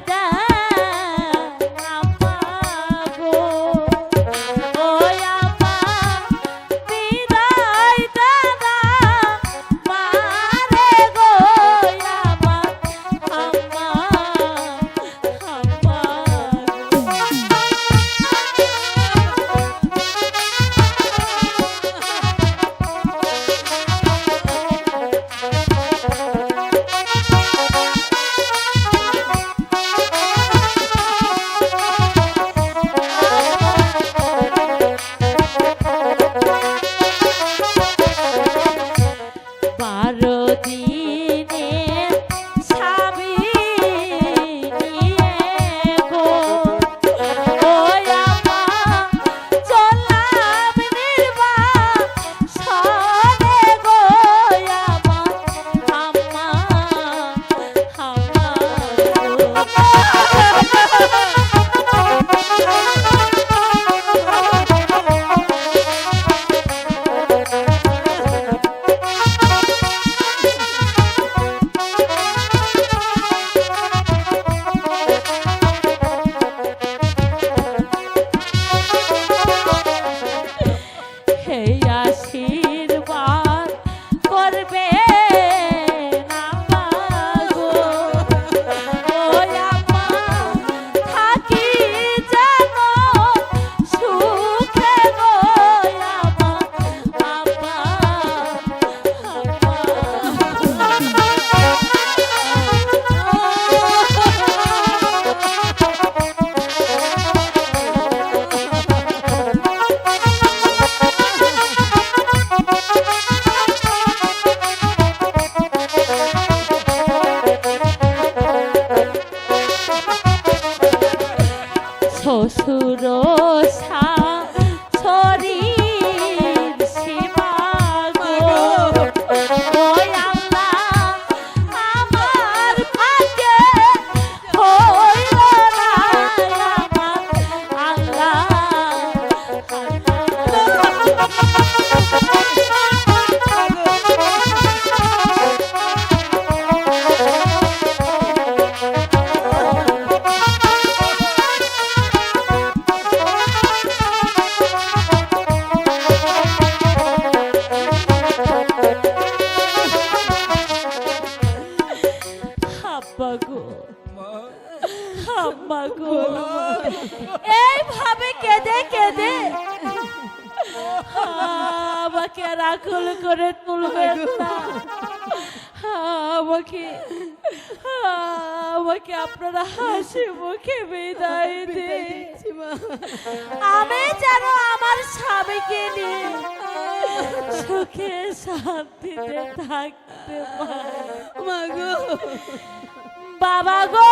বিদায় শ্বশুর আম্মা গো। এইভাবে কেঁদে কেঁদে। আমাকে রাখল করে তুলবে না। আমাকে আমাকে আপনারা হাসি মুখে বিদায় দে আমি যেন আমার স্বামীকে নিয়ে সুখে শান্তিতে থাকতে পারি। মাগো বাবা গো!